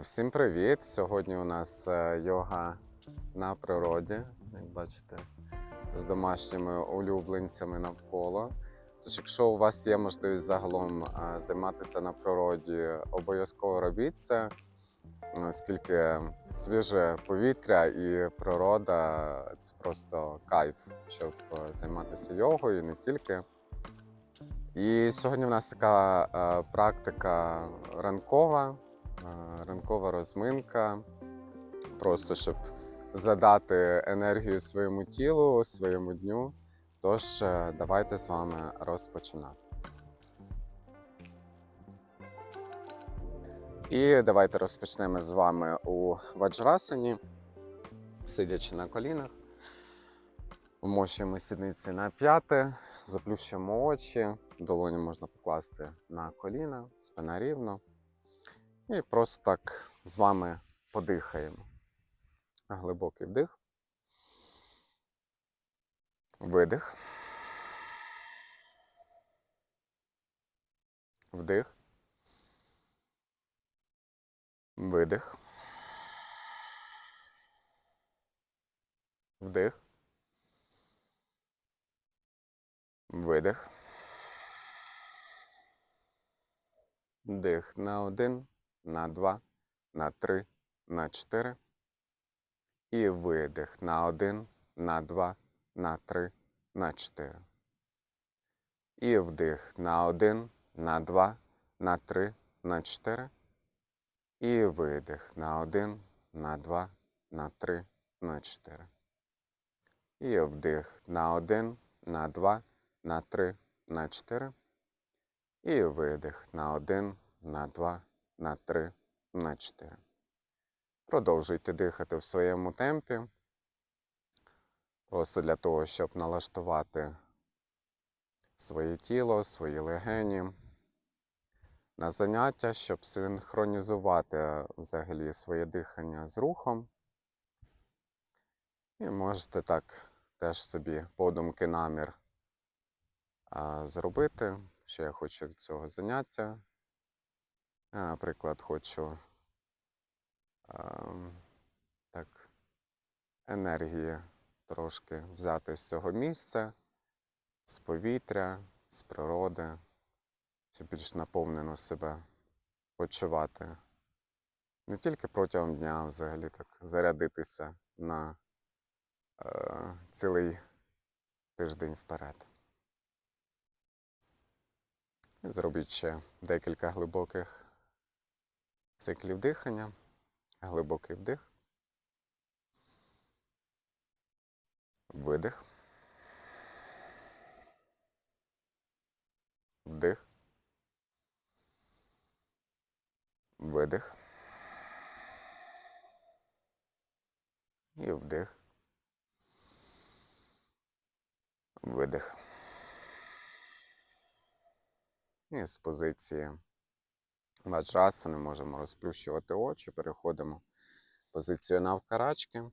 Всім привіт! Сьогодні у нас е, йога на природі, як бачите, з домашніми улюбленцями навколо. Тож, якщо у вас є можливість загалом е, займатися на природі, обов'язково робіть це, оскільки свіже повітря і природа це просто кайф, щоб займатися йогою, не тільки. І сьогодні у нас така е, практика ранкова, ранкова розминка, просто щоб задати енергію своєму тілу, своєму дню. Тож е, давайте з вами розпочинати. І давайте розпочнемо з вами у ваджрасані, сидячи на колінах. Вмощуємо сідниці на п'яте, заплющуємо очі, долоні можна покласти на коліна, спина рівно. І просто так з вами подихаємо. Глибокий вдих. Видих. Вдих. Видих. Вдих. Видих. Вдих на один, на два, на три, на чотири. І видих на один, на два, на три, на чотири. І вдих на один, на два, на три, на чотири. І видих на один, на два, на три, на чотири. І вдих на один, на два, на три, на чотири. І видих на один, на два, на три, на чотири. Продовжуйте дихати в своєму темпі. Просто для того, щоб налаштувати своє тіло, свої легені на заняття, щоб синхронізувати взагалі своє дихання з рухом. І можете так теж собі подумки намір а, зробити, що я хочу від цього заняття. Я, наприклад, хочу а, так, енергії трошки взяти з цього місця, з повітря, з природи, щоб більш наповнено себе почувати. Не тільки протягом дня, а взагалі так зарядитися на е, цілий тиждень вперед. Зробіть ще декілька глибоких циклів дихання. Глибокий вдих. Видих. Вдих. Видих. І вдих. Видих. І з позиції ваджрасани можемо розплющувати очі, переходимо в позицію навкарачки.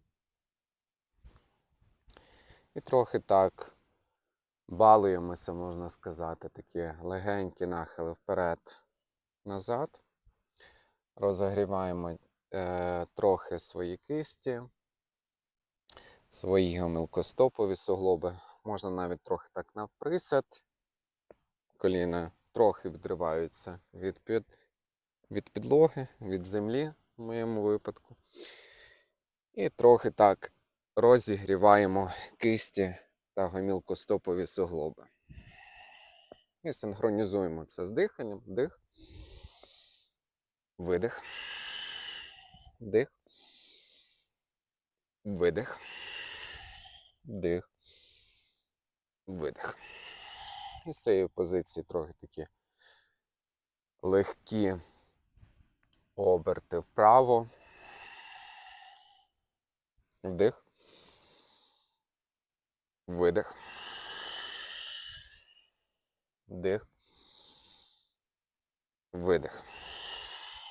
І трохи так балуємося, можна сказати, такі легенькі нахили вперед, назад. Розогріваємо е, трохи свої кисті, свої гомілкостопові суглоби. Можна навіть трохи так навприсяд. Коліна трохи відриваються від, під, від підлоги, від землі в моєму випадку. І трохи так розігріваємо кисті та гомілкостопові суглоби. І синхронізуємо це з диханням. Вдих. Видих. Вдих. Видих. Вдих. Видих. І з цієї позиції трохи такі легкі оберти вправо. Вдих. Видих. Вдих. Видих.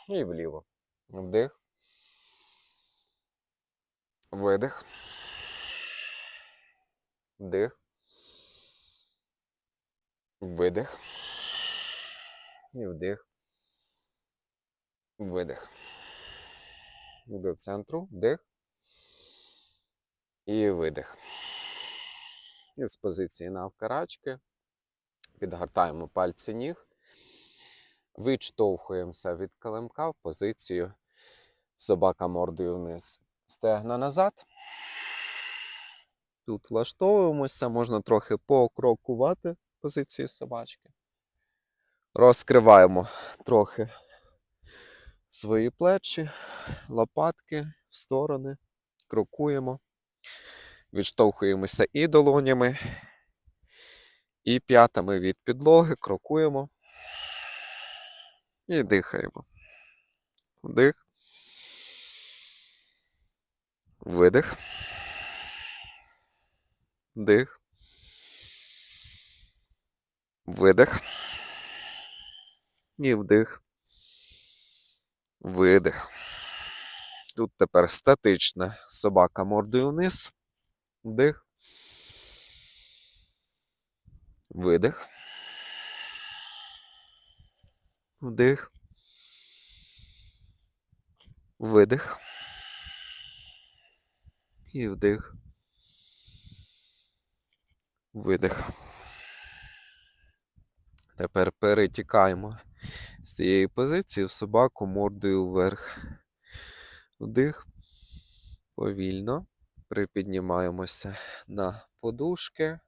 І вліво. Вдих. Видих. Вдих. Видих. І вдих. Видих. до центру, вдих. І видих. І з позиції навкарачки підгортаємо пальці ніг, відштовхуємося від килимка в позицію собака мордою вниз. Стегна назад. Тут влаштовуємося, можна трохи покрокувати позиції собачки. Розкриваємо трохи свої плечі, лопатки в сторони, крокуємо, відштовхуємося і долонями, і п'ятами від підлоги, крокуємо і дихаємо. Вдих. Видих. Дих. Видих. І вдих. Видих. Тут тепер статична собака мордою вниз. Вдих. Видих. Вдих. Видих. І вдих. Видих. Тепер перетікаємо з цієї позиції в собаку мордою вверх. Вдих. Повільно. Припіднімаємося на подушки.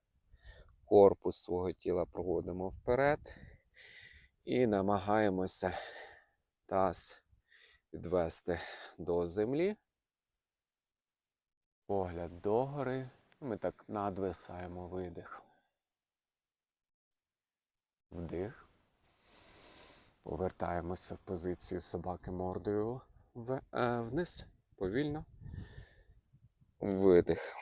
Корпус свого тіла проводимо вперед. І намагаємося таз відвести до землі. Погляд догори. Ми так надвисаємо видих. Вдих. Повертаємося в позицію собаки мордою в, е, вниз. Повільно. Видих.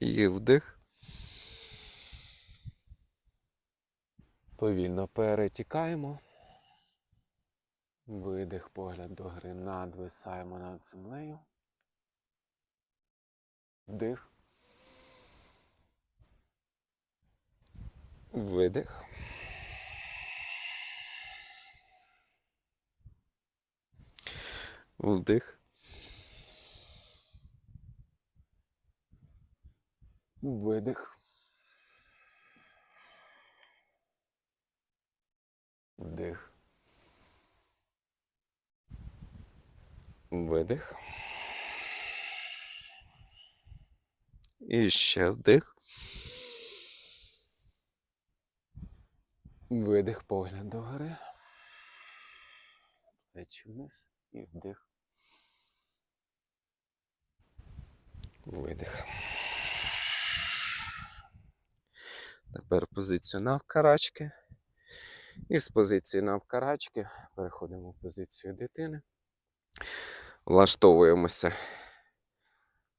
І вдих. Повільно перетікаємо. Видих, погляд до гри, надвисаємо над землею. Вдих. Видих. Вдих. Видих. Вдих. Видих. І ще вдих. Видих, погляд догори. Плечі вниз і вдих. Видих. Тепер позицію навкарачки. І з позиції навкарачки переходимо в позицію дитини. Влаштовуємося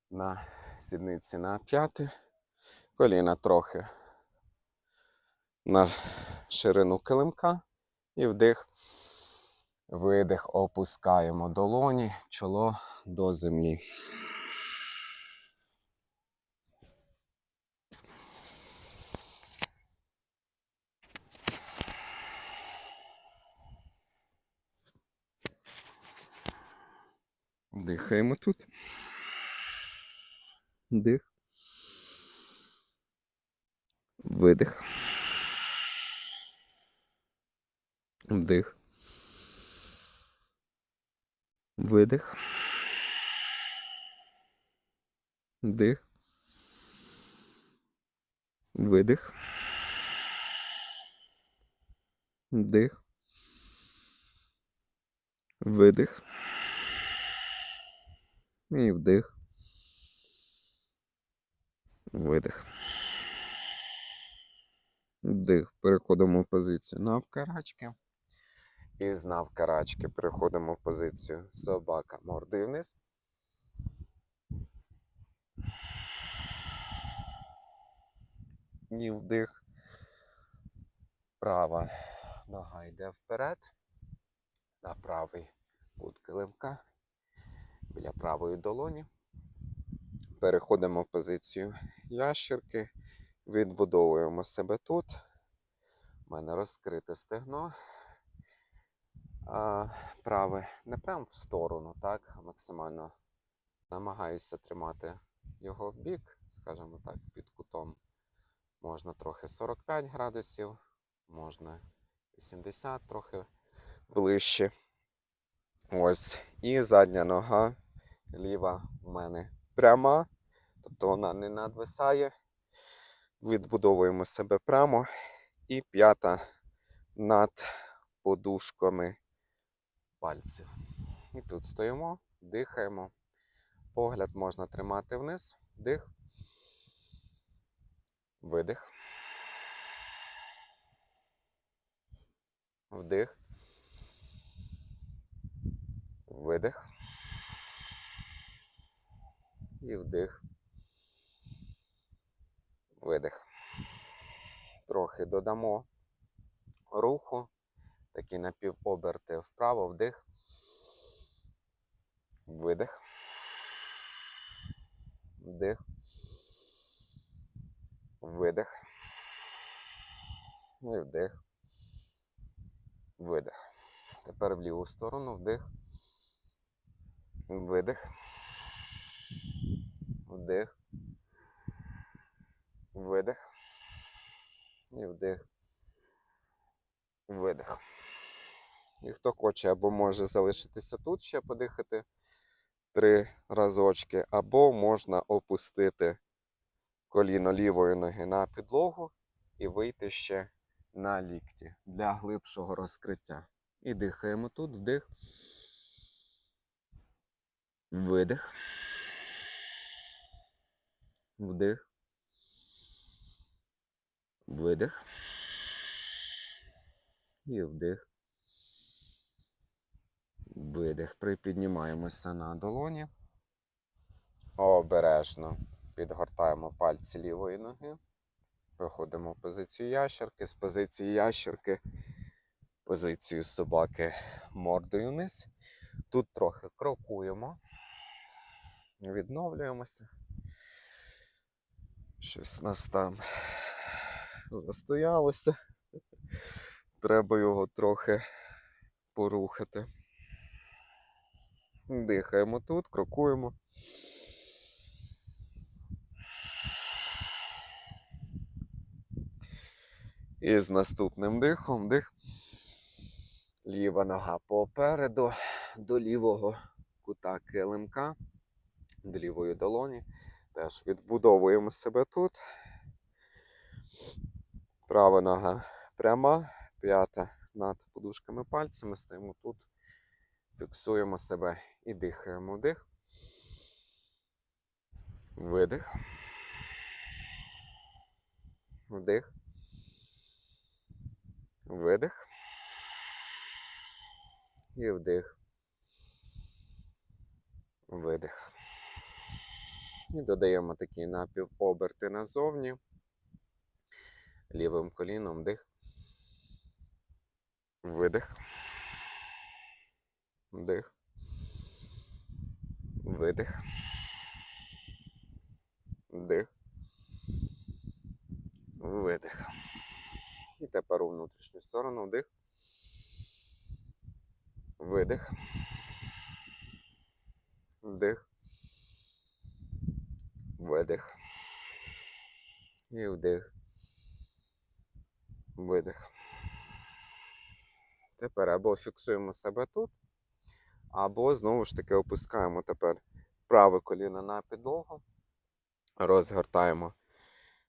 на сідниці на п'яти. Коліна трохи на ширину килимка. І вдих. Видих, опускаємо долоні, чоло до землі. Дихаємо тут. Дих. Видих. Вдих. Видих. Вдих. Видих. Вдих. Видих. І вдих. Видих. Вдих. Переходимо в позицію навкарачки. І з навкарачки переходимо в позицію собака мордою вниз. І вдих. Права нога йде вперед. На правий кут килимка біля правої долоні. Переходимо в позицію ящерки, відбудовуємо себе тут. У мене розкрите стегно. Праве не прям в сторону, так, максимально намагаюся тримати його в бік, скажімо так, під кутом. Можна трохи 45 градусів, можна 80 трохи ближче. Ось. І задня нога ліва в мене пряма, тобто вона не надвисає. Відбудовуємо себе прямо. І п'ята над подушками пальців. І тут стоїмо, дихаємо. Погляд можна тримати вниз, дих, видих. Вдих. Видих. І вдих. Видих. Трохи додамо руху. Такі напівоберти вправо, вдих. Видих. Вдих. Видих. І вдих. Видих. Тепер в ліву сторону вдих. Видих. Вдих. Видих. І вдих. Видих. І хто хоче або може залишитися тут ще подихати три разочки, або можна опустити коліно лівої ноги на підлогу і вийти ще на лікті для глибшого розкриття. І дихаємо тут, вдих. Видих. Вдих. Видих. І вдих. Видих. Припіднімаємося на долоні. Обережно підгортаємо пальці лівої ноги. Виходимо в позицію ящерки. З позиції ящерки позицію собаки мордою вниз. Тут трохи крокуємо, відновлюємося. Щось у нас там застоялося. Треба його трохи порухати. Дихаємо тут, крокуємо. І з наступним дихом дих. Ліва нога попереду до лівого кута килимка, до лівої долоні. Теж відбудовуємо себе тут. Права нога пряма, п'ята над подушками пальцями. Стоїмо тут, фіксуємо себе і дихаємо. Вдих. Видих. Вдих. Видих. І вдих. Видих. І додаємо такі напівоберти назовні. Лівим коліном дих. Видих. Вдих. Видих. Вдих. Видих. І тепер у внутрішню сторону вдих. Видих. Вдих. Видих. І вдих. Видих. Тепер або фіксуємо себе тут, або знову ж таки опускаємо тепер праве коліно на підлогу, розгортаємо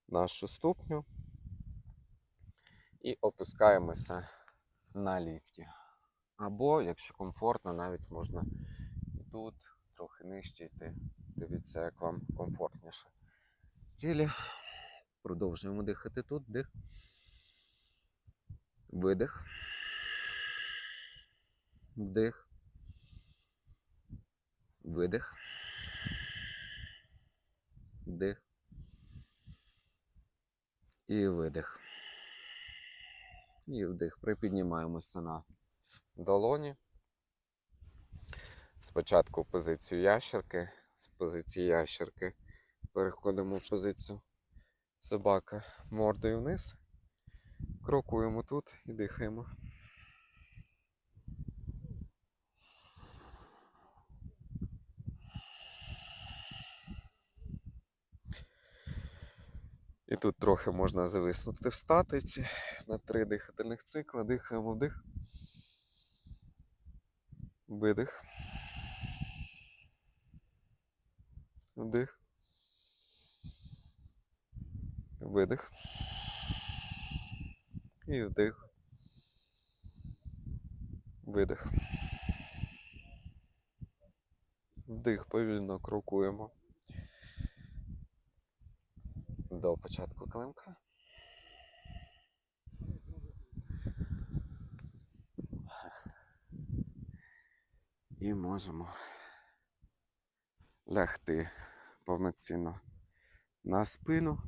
нашу ступню і опускаємося на ліфті. Або, якщо комфортно, навіть можна тут трохи нижче йти. Дивіться, як вам комфортніше. Тілі. Продовжуємо дихати тут. Дих. Видих. Вдих. Видих. Вдих. І видих. І вдих. Припіднімаємося на долоні. Спочатку в позицію ящерки, з позиції ящерки переходимо в позицію собака мордою вниз. Крокуємо тут і дихаємо. І тут трохи можна зависнути в статиці на три дихательних цикла. Дихаємо вдих. Видих. Вдих. Видих. І вдих. Видих. Вдих, повільно крокуємо. До початку климка. І можемо лягти повноцінно на спину.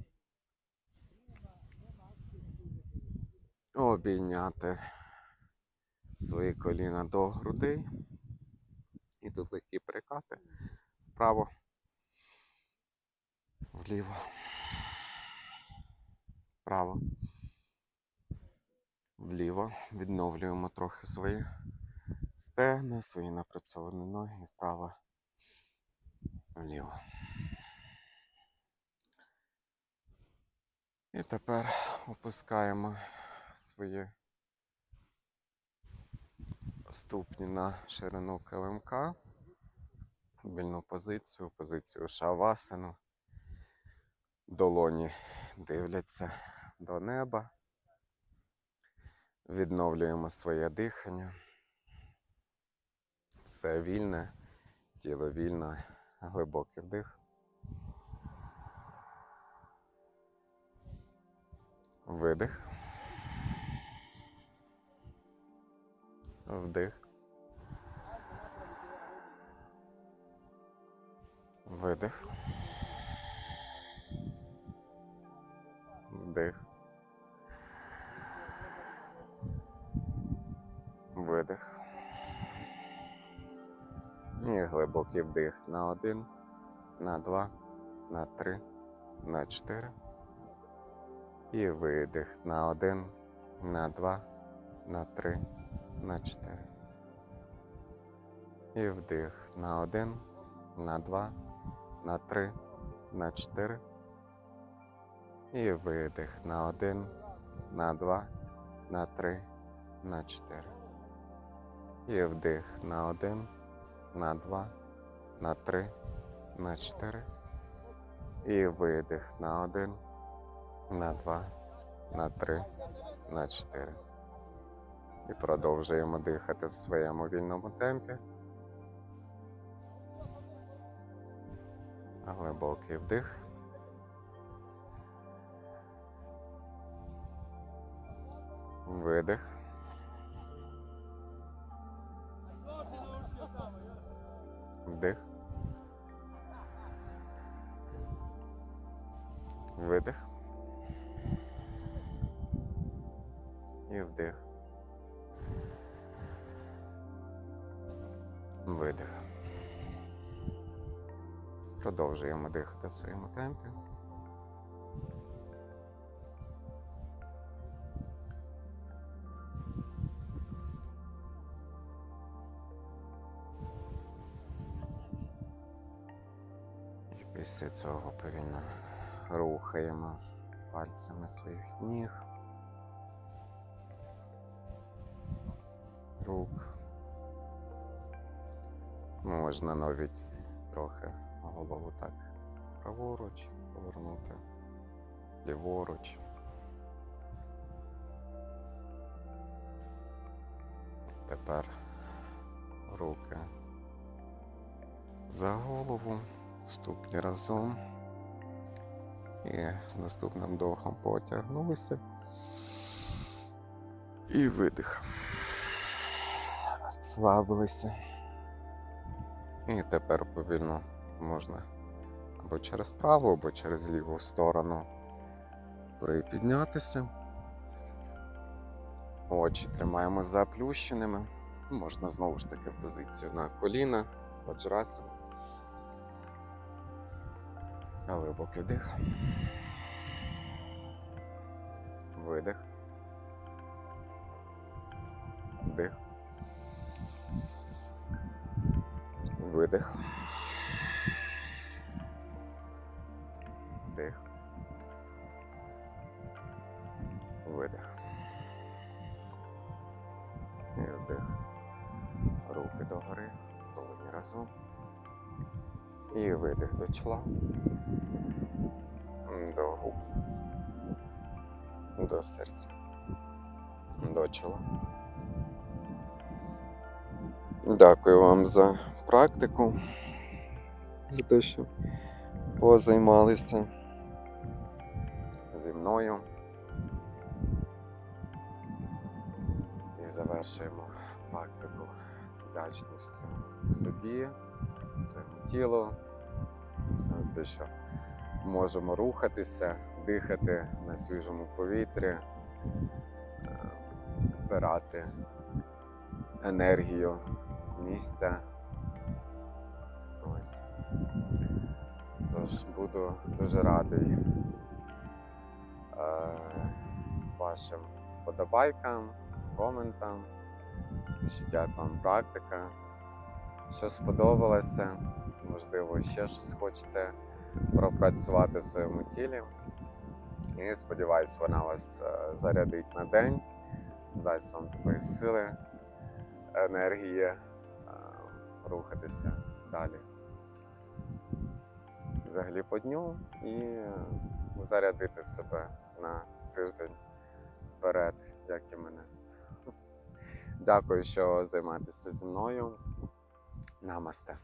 Обійняти свої коліна до грудей. І тут легкі перекати вправо, вліво, вправо, вліво. Відновлюємо трохи свої стегна, свої напрацьовані ноги вправо, вліво. І тепер опускаємо свої ступні на ширину килимка, вільну позицію, позицію шавасану. Долоні дивляться до неба. Відновлюємо своє дихання. Все вільне, тіло вільне, глибокий вдих. Видих. Вдих. Видих. Вдих. Видих. І глибокий вдих на один, на два, на три, на чотири. І видих на один, на два, на три, на чотири. І вдих на один, на два, на три, на чотири. І видих на один, на два, на три, на чотири. І вдих на один, на два, на три, на чотири. І видих на один, на два, на три, на чотири. І продовжуємо дихати в своєму вільному темпі. Глибокий вдих. Видих. Вдих. Видих. І вдих. Видих. Продовжуємо дихати в своєму темпі. Після цього повільно рухаємо пальцями своїх ніг, рук. Можна навіть трохи голову так праворуч повернути, ліворуч. Тепер руки за голову, ступні разом. І з наступним вдохом потягнулися. І видих. Розслабилися. І тепер повільно можна або через праву, або через ліву сторону припіднятися. Очі тримаємо заплющеними. Можна знову ж таки в позицію на коліна, ваджрасана. Глибокий дих. Видих. Дих. Видих. Дих. Видих. І вдих. Руки догори, долоні разом. І видих до чла. Губ. До серця. До чола. Дякую вам за практику, за те, що позаймалися зі мною. І завершуємо практику з вдячністю собі, своєму тілу, за те, що можемо рухатися, дихати на свіжому повітрі, е, вбирати енергію місця. Ось. Тож буду дуже радий е, вашим вподобайкам, коментам. Пишіть, як вам практика, що сподобалося, можливо, ще щось хочете пропрацювати в своєму тілі. І сподіваюсь, вона вас е, зарядить на день, дасть вам такої сили, енергії е, рухатися далі. Взагалі по дню і зарядити себе на тиждень вперед, як і мене. Дякую, що займаєтеся зі мною. Намасте.